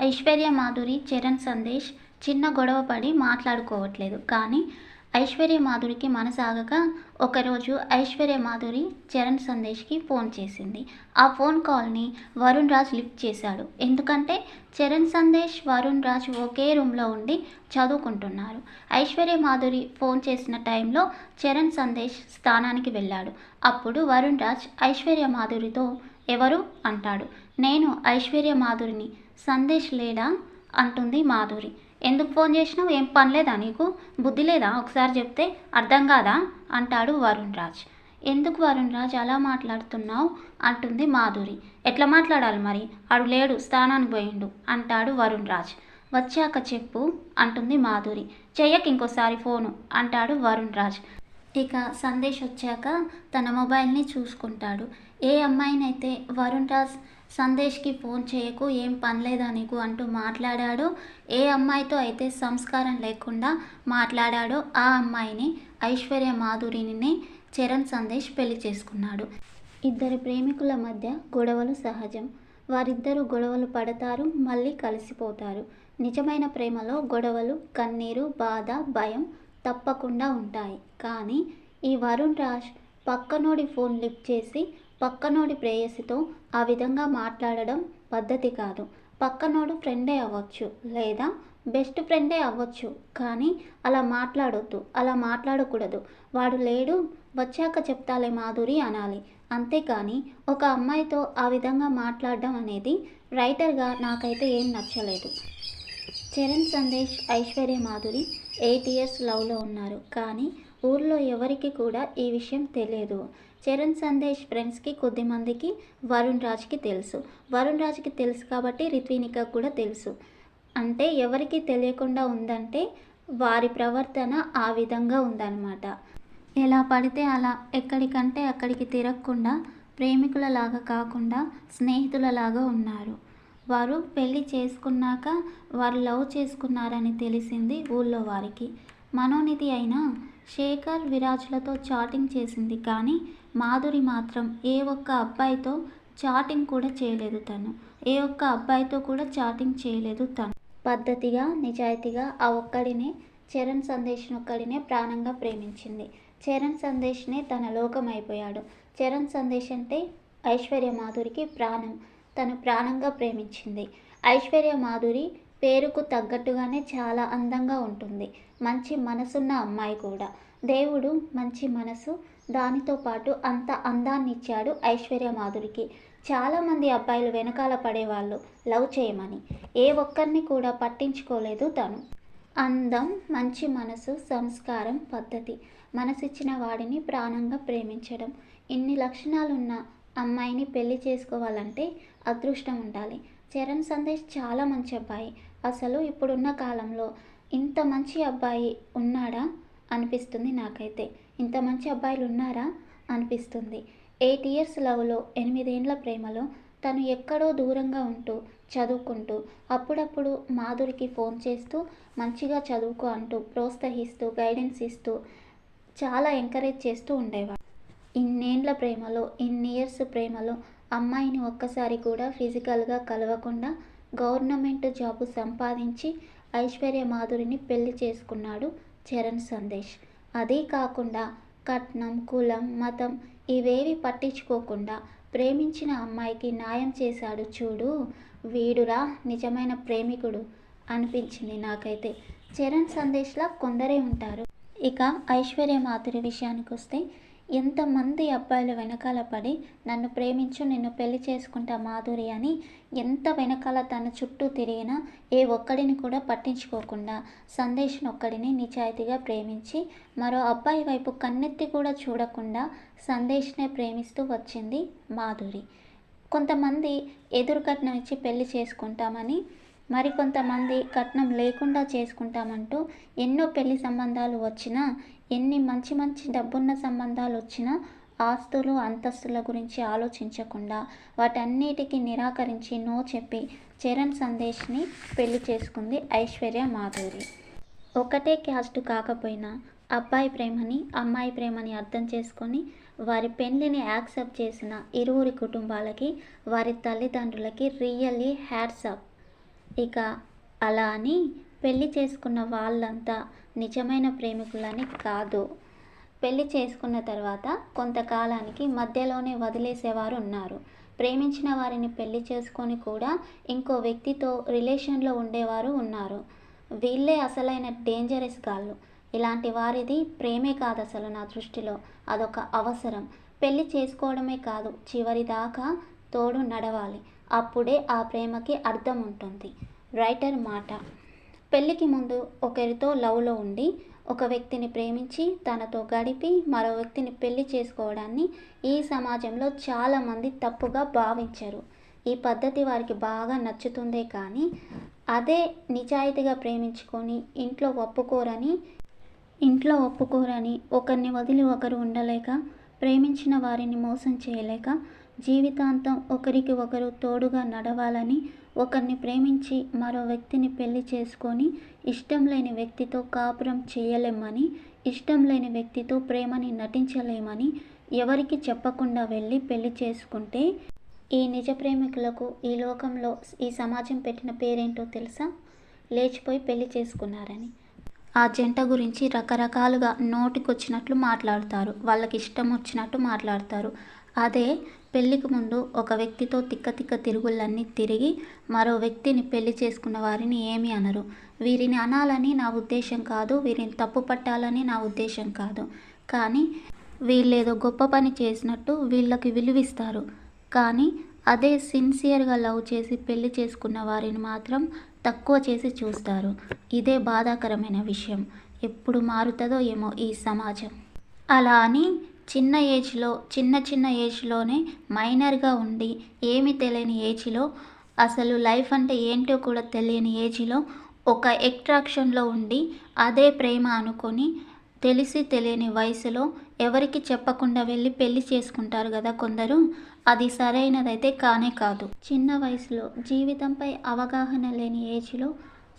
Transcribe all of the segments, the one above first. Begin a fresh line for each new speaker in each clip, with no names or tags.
ఐశ్వర్య మాధురి చరణ్ సందేశ్ చిన్న గొడవ పడి మాట్లాడుకోవట్లేదు. కానీ ఐశ్వర్య మాధురికి మనసాగక ఒకరోజు ఐశ్వర్య మాధురి చరణ్ సందేశ్కి ఫోన్ చేసింది. ఆ ఫోన్ కాల్ని వరుణ్ రాజ్ లిఫ్ట్ చేశాడు. ఎందుకంటే చరణ్ సందేశ్ వరుణ్ రాజ్ ఒకే రూమ్లో ఉండి చదువుకుంటున్నారు. ఐశ్వర్య మాధురి ఫోన్ చేసిన టైంలో చరణ్ సందేశ్ స్థానానికి వెళ్ళాడు. అప్పుడు వరుణ్ రాజ్ ఐశ్వర్య మాధురితో ఎవరు? అంటాడు. నేను ఐశ్వర్య మాధురిని సందేశ్ లేడా? అంటుంది మాధురి. ఎందుకు ఫోన్ చేసినావు? ఏం పని లేదా నీకు? బుద్ధి లేదా? ఒకసారి చెప్తే అర్థం కాదా? అంటాడు వరుణ్ రాజ్. ఎందుకు వరుణ్ రాజ్? అలా మాట్లాడుతున్నావు? అంటుంది మాధురి. ఎట్లా మాట్లాడాలి మరి? ఆడు లేడు స్థానానికి పోయిండు అంటాడు వరుణ్ రాజ్. వచ్చాక చెప్పు అంటుంది మాధురి. చెయ్యకి ఇంకోసారి ఫోను అంటాడు వరుణ్ రాజ్. ఇక సందేశ్ వచ్చాక తన మొబైల్ని చూసుకుంటాడు. ఏ అమ్మాయినైతే వరుణ్ రాజ్ సందేశ్కి ఫోన్ చేయకు ఏం పనిలేదా నీకు అంటూ మాట్లాడాడో ఏ అమ్మాయితో అయితే సంస్కారం లేకుండా మాట్లాడాడో ఆ అమ్మాయిని ఐశ్వర్య మాధురిని చరణ్ సందేశ్ పెళ్ళి చేసుకున్నాడు. ఇద్దరు ప్రేమికుల మధ్య గొడవలు సహజం. వారిద్దరూ గొడవలు పడతారు మళ్ళీ కలిసిపోతారు. నిజమైన ప్రేమలో గొడవలు కన్నీరు బాధ భయం తప్పకుండా ఉంటాయి. కానీ ఈ వరుణ్ రాజ్ పక్కనోడి ఫోన్ లిఫ్ట్ చేసి పక్కనోడి ప్రేయసితో ఆ విధంగా మాట్లాడడం పద్ధతి కాదు. పక్కనోడు ఫ్రెండే అవ్వచ్చు లేదా బెస్ట్ ఫ్రెండే అవ్వచ్చు. కానీ అలా మాట్లాడొద్దు. అలా మాట్లాడకూడదు. వాడు లేడు. వచ్చాక చెప్తాలే మాధురి అనాలి. అంతేకాని ఒక అమ్మాయితో ఆ విధంగా మాట్లాడడం అనేది రైటర్గా నాకైతే ఏం నచ్చలేదు. చరణ్ సందేశ్ ఐశ్వర్య మాధురి ఎయిట్ ఇయర్స్ లవ్లో ఉన్నారు. కానీ ఊర్లో ఎవరికి కూడా ఈ విషయం తెలియదు. చరణ్ సందేశ్ ఫ్రెండ్స్కి కొద్దిమందికి వరుణ్ రాజ్కి తెలుసు. వరుణ్ రాజ్కి తెలుసు కాబట్టి రిత్వినిక కూడా తెలుసు. అంటే ఎవరికి తెలియకుండా ఉందంటే వారి ప్రవర్తన ఆ విధంగా ఉందన్నమాట. ఎలా పడితే అలా ఎక్కడికంటే అక్కడికి తిరగకుండా ప్రేమికులలాగా కాకుండా స్నేహితులలాగా ఉన్నారు. వారు పెళ్ళి చేసుకున్నాక వారు లవ్ చేసుకున్నారని తెలిసింది ఊళ్ళో వారికి. మనోనిధి అయిన శేఖర్ విరాజ్లతో చాటింగ్ చేసింది కానీ మాధురి మాత్రం ఏ ఒక్క అబ్బాయితో చాటింగ్ కూడా చేయలేదు తను. ఏ ఒక్క అబ్బాయితో కూడా చాటింగ్ చేయలేదు తను. పద్ధతిగా నిజాయితీగా ఆ ఒక్కడినే చరణ్ సందేశ్ని ఒక్కడినే ప్రాణంగా ప్రేమించింది. చరణ్ సందేశ్నే తన లోకం అయిపోయాడు. చరణ్ సందేశ్ అంటే ఐశ్వర్య మాధురికి ప్రాణం. తను ప్రాణంగా ప్రేమించింది. ఐశ్వర్య మాధురి పేరుకు తగ్గట్టుగానే చాలా అందంగా ఉంటుంది. మంచి మనసున్న అమ్మాయి కూడా. దేవుడు మంచి మనసు దానితో పాటు అంత అందాన్ని ఇచ్చాడు ఐశ్వర్య మాధురికి. చాలామంది అబ్బాయిలు వెనకాల పడేవాళ్ళు లవ్ చేయమని. ఏ ఒక్కరిని కూడా పట్టించుకోలేదు తను. అందం మంచి మనసు సంస్కారం పద్ధతి. మనసిచ్చిన వాడిని ప్రాణంగా ప్రేమించడం. ఇన్ని లక్షణాలున్న అమ్మాయిని పెళ్ళి చేసుకోవాలంటే అదృష్టం ఉండాలి. చరణ్ సందేశ్ చాలా మంచి అబ్బాయి. అసలు ఇప్పుడున్న కాలంలో ఇంత మంచి అబ్బాయి ఉన్నాడా అనిపిస్తుంది నాకైతే. ఇంత మంచి అబ్బాయిలు ఉన్నారా అనిపిస్తుంది. ఎయిట్ ఇయర్స్ లవ్లో ఎనిమిదేండ్ల ప్రేమలో తను ఎక్కడో దూరంగా ఉంటూ చదువుకుంటూ అప్పుడప్పుడు మాధురికి ఫోన్ చేస్తూ మంచిగా చదువుకో అంటూ ప్రోత్సహిస్తూ గైడెన్స్ ఇస్తూ చాలా ఎంకరేజ్ చేస్తూ ఉండేవాడు. ఇన్నేండ్ల ప్రేమలో ఇన్ని ఇయర్స్ ప్రేమలో అమ్మాయిని ఒక్కసారి కూడా ఫిజికల్గా కలవకుండా గవర్నమెంట్ జాబు సంపాదించి ఐశ్వర్య మాధురిని పెళ్ళి చేసుకున్నాడు చరణ్ సందేశ్. అదే కాకుండా కట్నం కులం మతం ఇవేవి పట్టించుకోకుండా ప్రేమించిన అమ్మాయికి న్యాయం చేశాడు చూడు. వీడురా నిజమైన ప్రేమికుడు అనిపించింది నాకైతే. చరణ్ సందేశ్లా కొందరే ఉంటారు. ఇక ఐశ్వర్య మాధురి విషయానికి వస్తే ఎంతమంది అబ్బాయిలు వెనకాల పడి నన్ను ప్రేమించు నిన్ను పెళ్ళి చేసుకుంటా మాధురి అని ఎంత వెనకాల తన చుట్టూ తిరిగినా ఏ ఒక్కడిని కూడా పట్టించుకోకుండా సందేశ్ని ఒక్కడిని నిజాయితీగా ప్రేమించి మరో అబ్బాయి వైపు కన్నెత్తి కూడా చూడకుండా సందేశ్నే ప్రేమిస్తూ వచ్చింది మాధురి. కొంతమంది ఎదురు ఇచ్చి పెళ్ళి చేసుకుంటామని మరికొంతమంది కట్నం లేకుండా చేసుకుంటామంటూ ఎన్నో పెళ్ళి సంబంధాలు వచ్చినా ఎన్ని మంచి మంచి డబ్బున్న సంబంధాలు వచ్చినా ఆస్తులు అంతస్తుల గురించి ఆలోచించకుండా వాటన్నిటికీ నిరాకరించి నో చెప్పి చరణ్ సందేశ్ని పెళ్ళి చేసుకుంది ఐశ్వర్య మాధురి. ఒకటే క్యాస్ట్ కాకపోయినా అబ్బాయి ప్రేమని అమ్మాయి ప్రేమని అర్థం చేసుకొని వారి పెళ్ళిని యాక్సెప్ట్ చేసిన ఇరువురి కుటుంబాలకి వారి తల్లిదండ్రులకి రియల్లీ హ్యాట్సప్ ఇక అలా అని పెళ్ళి చేసుకున్న వాళ్ళంతా నిజమైన ప్రేమికులని కాదు. పెళ్ళి చేసుకున్న తర్వాత కొంతకాలానికి మధ్యలోనే వదిలేసేవారు ఉన్నారు. ప్రేమించిన వారిని పెళ్ళి చేసుకొని కూడా ఇంకో వ్యక్తితో రిలేషన్లో ఉండేవారు ఉన్నారు. వీళ్ళే అసలైన డేంజరస్ గాళ్ళు. ఇలాంటి వారిది ప్రేమే కాదు అసలు నా దృష్టిలో. అదొక అవసరం. పెళ్ళి చేసుకోవడమే కాదు చివరి దాకా తోడు నడవాలి. అప్పుడే ఆ ప్రేమకి అర్థం ఉంటుంది రైటర్ మాట. పెళ్ళికి ముందు ఒకరితో లవ్లో ఉండి ఒక వ్యక్తిని ప్రేమించి తనతో గడిపి మరో వ్యక్తిని పెళ్ళి చేసుకోవడాన్ని ఈ సమాజంలో చాలామంది తప్పుగా భావించరు. ఈ పద్ధతి వారికి బాగా నచ్చుతుందే కానీ అదే నిజాయితీగా ప్రేమించుకొని ఇంట్లో ఒప్పుకోరని ఇంట్లో ఒప్పుకోరని ఒకరిని వదిలి ఒకరు ఉండలేక ప్రేమించిన వారిని మోసం చేయలేక జీవితాంతం ఒకరికి ఒకరు తోడుగా నడవాలని ఒకరిని ప్రేమించి మరో వ్యక్తిని పెళ్ళి చేసుకొని ఇష్టం లేని వ్యక్తితో కాపురం చేయలేమని ఇష్టం లేని వ్యక్తితో ప్రేమని నటించలేమని ఎవరికి చెప్పకుండా వెళ్ళి పెళ్ళి చేసుకుంటే ఈ నిజ ప్రేమికులకు ఈ లోకంలో ఈ సమాజం పెట్టిన పేరేంటో తెలుసా? లేచిపోయి పెళ్ళి చేసుకున్నారని. ఆ జంట గురించి రకరకాలుగా నోటికొచ్చినట్లు మాట్లాడతారు. వాళ్ళకి ఇష్టం వచ్చినట్టు మాట్లాడతారు. అదే పెళ్ళికి ముందు ఒక వ్యక్తితో తిక్క తిక్క తిరుగుళ్ళన్నీ తిరిగి మరో వ్యక్తిని పెళ్ళి చేసుకున్న వారిని ఏమీ అనరు. వీరిని అనాలని నా ఉద్దేశం కాదు వీరిని తప్పు పట్టాలని నా ఉద్దేశం కాదు. కానీ వీళ్ళేదో గొప్ప పని చేసినట్టు వీళ్ళకి విలువిస్తారు. కానీ అదే సిన్సియర్గా లవ్ చేసి పెళ్ళి చేసుకున్న వారిని మాత్రం తక్కువ చేసి చూస్తారు. ఇదే బాధాకరమైన విషయం. ఎప్పుడు మారుతుందో ఏమో ఈ సమాజం. అలా అని చిన్న ఏజ్లో చిన్న చిన్న ఏజ్లోనే మైనర్గా ఉండి ఏమీ తెలియని ఏజ్లో అసలు లైఫ్ అంటే ఏంటో కూడా తెలియని ఏజ్లో ఒక ఎట్రాక్షన్లో ఉండి అదే ప్రేమ అనుకొని తెలిసి తెలియని వయసులో ఎవరికి చెప్పకుండా వెళ్ళి పెళ్ళి చేసుకుంటారు కదా కొందరు అది సరైనదైతే కానే కాదు. చిన్న వయసులో జీవితంపై అవగాహన లేని ఏజ్లో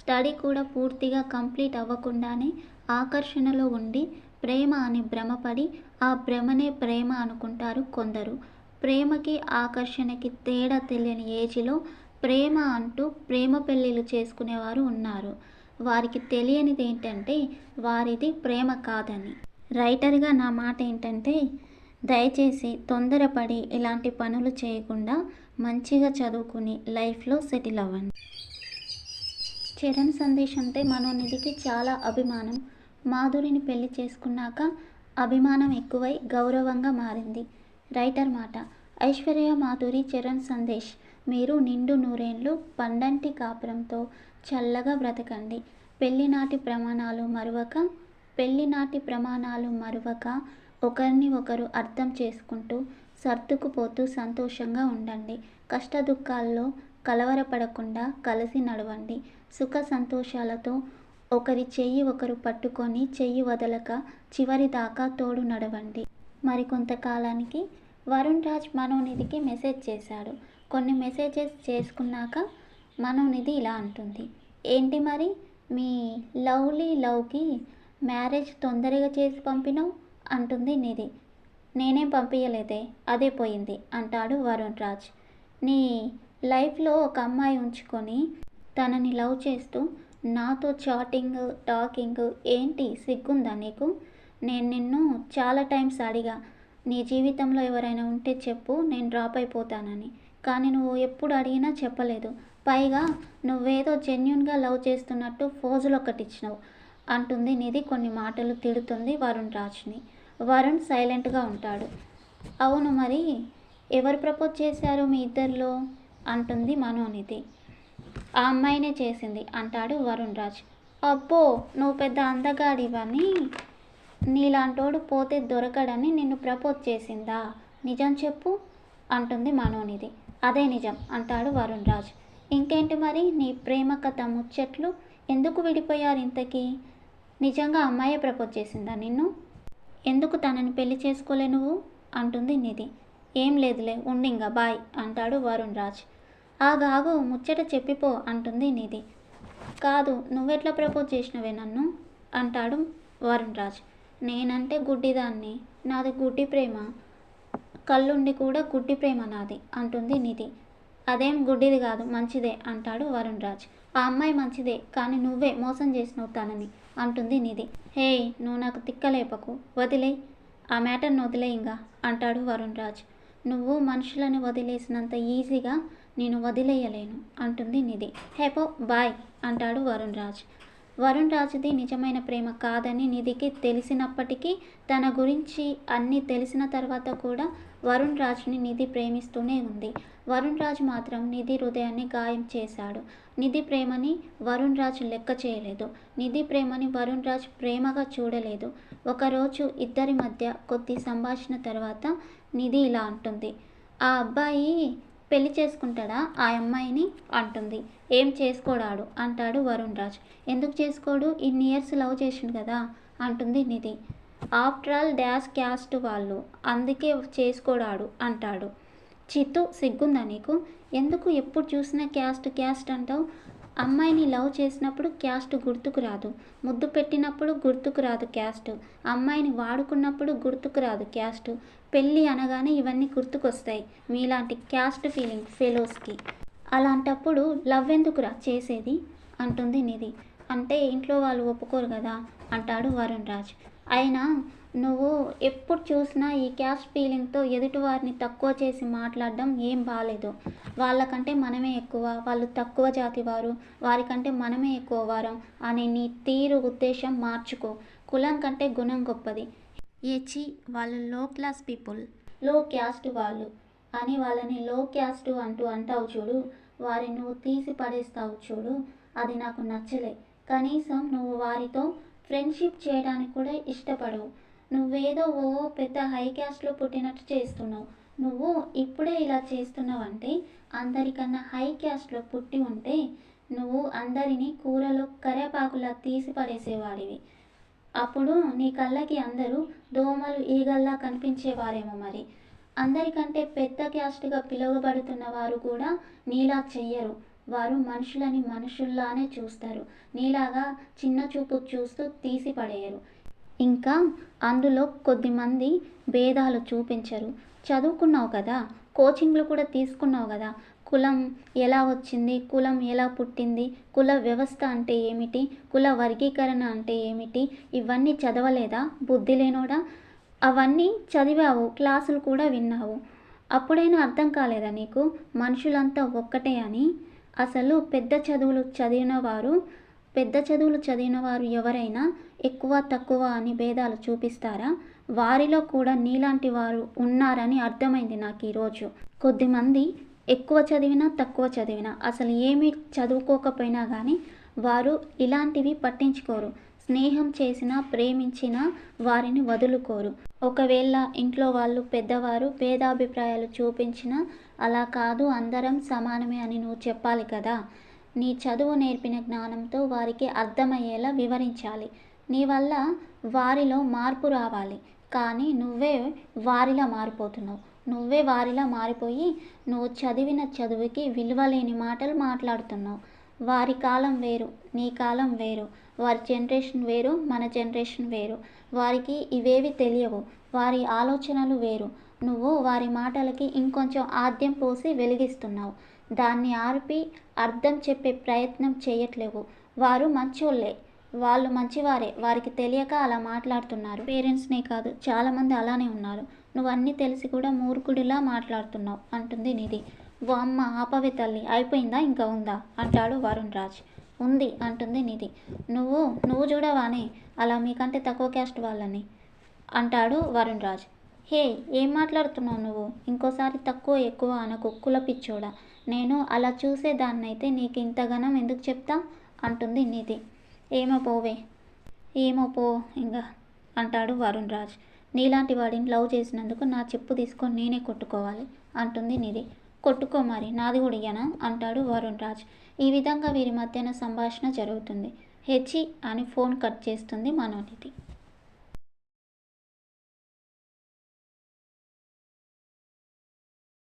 స్టడీ కూడా పూర్తిగా కంప్లీట్ అవ్వకుండానే ఆకర్షణలో ఉండి ప్రేమ అని భ్రమపడి ఆ భ్రమనే ప్రేమ అనుకుంటారు కొందరు. ప్రేమకి ఆకర్షణకి తేడా తెలియని ఏజ్లో ప్రేమ అంటూ ప్రేమ పెళ్ళిళ్ళు చేసుకునేవారు ఉన్నారు. వారికి తెలియనిది ఏంటంటే వారిది ప్రేమ కాదని. రైటర్గా నా మాట ఏంటంటే దయచేసి తొందరపడి ఇలాంటి పనులు చేయకుండా మంచిగా చదువుకుని లైఫ్లో సెటిల్ అవ్వండి. చరణ్ సందేశ్ అంటే మనోనిధికి చాలా అభిమానం. మాధురిని పెళ్ళి చేసుకున్నాక అభిమానం ఎక్కువై గౌరవంగా మారింది. రైటర్ మాట ఐశ్వర్య మాధురి చరణ్ సందేశ్ మీరు నిండు నూరేండ్లు పండంటి కాపురంతో చల్లగా బ్రతకండి. పెళ్ళినాటి ప్రమాణాలు మరువక పెళ్ళినాటి ప్రమాణాలు మరువక ఒకరిని ఒకరు అర్థం చేసుకుంటూ సర్దుకుపోతూ సంతోషంగా ఉండండి. కష్ట దుఃఖాల్లో కలవరపడకుండా కలిసి నడవండి. సుఖ సంతోషాలతో ఒకరి చెయ్యి ఒకరు పట్టుకొని చెయ్యి వదలక చివరి దాకా తోడు నడవండి. మరికొంతకాలానికి వరుణ్ రాజ్ మనోనిధికి మెసేజ్ చేశాడు. కొన్ని మెసేజెస్ చేసుకున్నాక మనోనిధి ఇలా అంటుంది. ఏంటి మరి? మీ లవ్లీ లవ్కి మ్యారేజ్ తొందరగా చేసి పంపినావు? అంటుంది నిధి. నేనేం పంపించలేదే అదే పోయింది అంటాడు వరుణ్ రాజ్. నీ లైఫ్లో ఒక అమ్మాయి ఉంచుకొని తనని లవ్ చేస్తూ నాతో చాటింగ్ టాకింగ్ ఏంటి? సిగ్గుందా నీకు? నేను నిన్ను చాలా టైమ్స్ అడిగా. నీ జీవితంలో ఎవరైనా ఉంటే చెప్పు నేను డ్రాప్ అయిపోతానని. కానీ నువ్వు ఎప్పుడు అడిగినా చెప్పలేదు. పైగా నువ్వేదో జెన్యున్గా లవ్ చేస్తున్నట్టు ఫోజులు ఒకటి ఇచ్చినావు అంటుంది నిధి కొన్ని మాటలు తిడుతుంది వరుణ్ రాజ్ని. వరుణ్ సైలెంట్గా ఉంటాడు. అవును మరి ఎవరు ప్రపోజ్ చేశారు మీ ఇద్దరిలో? అంటుంది మనోనిధి. ఆ అమ్మాయినే చేసింది అంటాడు వరుణ్ రాజ్. అబ్బో నువ్వు పెద్ద అందగాడివని. నీలాంటోడు పోతే దొరకడని నిన్ను ప్రపోజ్ చేసిందా? నిజం చెప్పు అంటుంది మనోనిధి. అదే నిజం అంటాడు వరుణ్ రాజ్. ఇంకేంటి మరి నీ ప్రేమ కథ ముచ్చట్లు? ఎందుకు విడిపోయారు ఇంతకీ? నిజంగా అమ్మాయే ప్రపోజ్ చేసిందా నిన్ను? ఎందుకు తనని పెళ్ళి చేసుకోలే నువ్వు? అంటుంది నిధి. ఏం లేదులే ఉండింగా బాయ్ అంటాడు వరుణ్ రాజ్. ఆ గాగు ముచ్చట చెప్పిపో అంటుంది నిధి. కాదు నువ్వెట్లా ప్రపోజ్ చేసినవే నన్ను? అంటాడు వరుణ్ రాజ్ నేనంటే గుడ్డిదాన్ని. నాది గుడ్డి ప్రేమ. కళ్ళుండి కూడా గుడ్డి ప్రేమ నాది అంటుంది నిధి. అదేం గుడ్డిది కాదు మంచిదే అంటాడు వరుణ్ రాజ్ ఆ అమ్మాయి మంచిదే కానీ నువ్వే మోసం చేసినవు తనని అంటుంది నిధి. హే నువ్వు నాకు తిక్కలేపకు. వదిలే ఆ మ్యాటర్ను వదిలేయింగా అంటాడు వరుణ్ రాజ్ నువ్వు మనుషులను వదిలేసినంత ఈజీగా నేను వదిలేయలేను అంటుంది నిధి. హేపో బాయ్ అంటాడు వరుణ్ రాజ్. వరుణ్ రాజుది నిజమైన ప్రేమ కాదని నిధికి తెలిసినప్పటికీ తన గురించి అన్నీ తెలిసిన తర్వాత కూడా వరుణ్ రాజ్ని నిధి ప్రేమిస్తూనే ఉంది. వరుణ్ రాజ్ మాత్రం నిధి హృదయాన్ని గాయం చేశాడు. నిధి ప్రేమని వరుణ్ రాజ్ లెక్క చేయలేదు. నిధి ప్రేమని వరుణ్ రాజ్ ప్రేమగా చూడలేదు. ఒకరోజు ఇద్దరి మధ్య కొద్ది సంభాషణ తర్వాత నిధి ఇలా అంటుంది. ఆ అబ్బాయి పెళ్ళి చేసుకుంటాడా? ఆ అమ్మాయిని అంటుంది. ఏం చేసుకోడాడు? అంటాడు వరుణ్ రాజ్. ఎందుకు చేసుకోడు? ఇన్ని ఇయర్స్ లవ్ చేసిండు కదా? అంటుంది Nidhi. After all dash caste వాళ్ళు. అందుకే చేసుకోడాడు అంటాడు. చిత్తు సిగ్గుందా నీకు? ఎందుకు ఎప్పుడు చూసినా క్యాస్ట్ క్యాస్ట్ అంటావు? అమ్మాయిని లవ్ చేసినప్పుడు క్యాస్ట్ గుర్తుకు రాదు. ముద్దు పెట్టినప్పుడు గుర్తుకు రాదు క్యాస్ట్. అమ్మాయిని వాడుకున్నప్పుడు గుర్తుకు రాదు క్యాస్ట్. పెళ్ళి అనగానే ఇవన్నీ గుర్తుకొస్తాయి. మీలాంటి క్యాస్ట్ ఫీలింగ్ ఫెలోస్కి. అలాంటప్పుడు లవ్ ఎందుకురా చేసేది? అంటుంది నిధి. అంటే ఇంట్లో వాళ్ళు ఒప్పుకోరు కదా? అంటాడు వరుణ్ రాజ్. అయినా నువ్వు ఎప్పుడు చూసినా ఈ క్యాస్ట్ ఫీలింగ్తో ఎదుటివారిని తక్కువ చేసి మాట్లాడడం ఏం బాగాలేదు వాళ్ళకంటే మనమే ఎక్కువ వాళ్ళు తక్కువ జాతి వారు వారికంటే మనమే ఎక్కువ వారం అనే నీ తీరు ఉద్దేశం మార్చుకో. కులం కంటే గుణం గొప్పది. ఏచి వాళ్ళు లో క్లాస్ పీపుల్. లో క్యాస్ట్ వాళ్ళు అని వాళ్ళని లో క్యాస్ట్ అంటూ అంటావు చూడు. వారిని నువ్వు తీసి పడేస్తావు చూడు. అది నాకు నచ్చలే. కనీసం నువ్వు వారితో ఫ్రెండ్షిప్ చేయడానికి కూడా ఇష్టపడవు. నువ్వేదో ఓ పెద్ద హై క్యాస్ట్లో పుట్టినట్టు చేస్తున్నావు. నువ్వు ఇప్పుడే ఇలా చేస్తున్నావంటే అందరికన్నా హై క్యాస్ట్లో పుట్టి ఉంటే నువ్వు అందరినీ కూరలో కరేపాకులా తీసి పడేసేవాడివి. అప్పుడు నీ కళ్ళకి అందరూ దోమలు ఈగల్లా కనిపించేవారేమో మరి. అందరికంటే పెద్ద క్యాస్ట్గా పిలువబడుతున్న వారు కూడా నీలా చెయ్యరు. వారు మనుషులని మనుషుల్లానే చూస్తారు. నీలాగా చిన్న చూపు చూస్తూ తీసి పడేయరు. ఇంకా అందులో కొద్దిమంది భేదాలు చూపించరు. చదువుకున్నావు కదా కోచింగ్లు కూడా తీసుకున్నావు కదా కులం ఎలా వచ్చింది కులం ఎలా పుట్టింది కుల వ్యవస్థ అంటే ఏమిటి కుల వర్గీకరణ అంటే ఏమిటి ఇవన్నీ చదవలేదా? బుద్ధి లేనోడా? అవన్నీ చదివావు క్లాసులు కూడా విన్నావు. అప్పుడైనా అర్థం కాలేదా నీకు? మనుషులంతా ఒక్కటే అని. అసలు పెద్ద చదువులు చదివిన వారు పెద్ద చదువులు చదివిన వారు ఎవరైనా ఎక్కువ తక్కువ అని భేదాలు చూపిస్తారా? వారిలో కూడా నీలాంటి వారు ఉన్నారని అర్థమైంది నాకు ఈరోజు కొద్దిమంది ఎక్కువ చదివినా తక్కువ చదివినా అసలు ఏమీ చదువుకోకపోయినా కానీ వారు ఇలాంటివి పట్టించుకోరు. స్నేహం చేసినా ప్రేమించినా వారిని వదులుకోరు. ఒకవేళ ఇంట్లో వాళ్ళు పెద్దవారు భేదాభిప్రాయాలు చూపించినా అలా కాదు అందరం సమానమే అని నువ్వు చెప్పాలి కదా? నీ చదువు నేర్పిన జ్ఞానంతో వారికి అర్థమయ్యేలా వివరించాలి. నీ వల్ల వారిలో మార్పు రావాలి. కానీ నువ్వే వారిలా మారిపోతున్నావు. నువ్వే వారిలా మారిపోయి నువ్వు చదివిన చదువుకి విలువలేని మాటలు మాట్లాడుతున్నావు. వారి కాలం వేరు నీ కాలం వేరు. వారి జనరేషన్ వేరు మన జనరేషన్ వేరు. వారికి ఇవేవి తెలియవు వారి ఆలోచనలు వేరు. నువ్వు వారి మాటలకి ఇంకొంచెం ఆద్యం పోసి వెలిగిస్తున్నావు. దాన్ని ఆర్పి అర్థం చెప్పే ప్రయత్నం చేయట్లేవు. వారు మంచోళ్ళే. వాళ్ళు మంచివారే. వారికి తెలియక అలా మాట్లాడుతున్నారు. పేరెంట్స్నే కాదు చాలామంది అలానే ఉన్నారు. నువ్వు అన్నీ తెలిసి కూడా మూర్ఖుడిలా మాట్లాడుతున్నావు అంటుంది నిధి. ఓ అమ్మ ఆపవే తల్లి. అయిపోయిందా? ఇంకా ఉందా? అంటాడు వరుణ్ రాజ్. ఉంది అంటుంది నిధి. నువ్వు నువ్వు చూడవానే. అలా మీకంటే తక్కువ క్యాస్ట్ వాళ్ళని అంటాడు వరుణ్ రాజ్. హే ఏం మాట్లాడుతున్నావు నువ్వు? ఇంకోసారి తక్కువ ఎక్కువ అనకు. కుల పిచ్చోడా? నేను అలా చూసేదాన్నైతే నీకు ఇంతగానం ఎందుకు చెప్తా? అంటుంది నిధి. ఏమో పోవే. ఏమో పో ఇంకా అంటాడు వరుణ్ రాజ్. నీలాంటి వాడిని లవ్ చేసినందుకు నా చెప్పు తీసుకొని నేనే కొట్టుకోవాలి అంటుంది నిధి. కొట్టుకో మరి నాది కూడా అంటాడు వరుణ్ రాజ్. ఈ విధంగా వీరి మధ్యన సంభాషణ జరుగుతుంది. హెచ్ అని ఫోన్ కట్ చేస్తుంది మనోనిధి.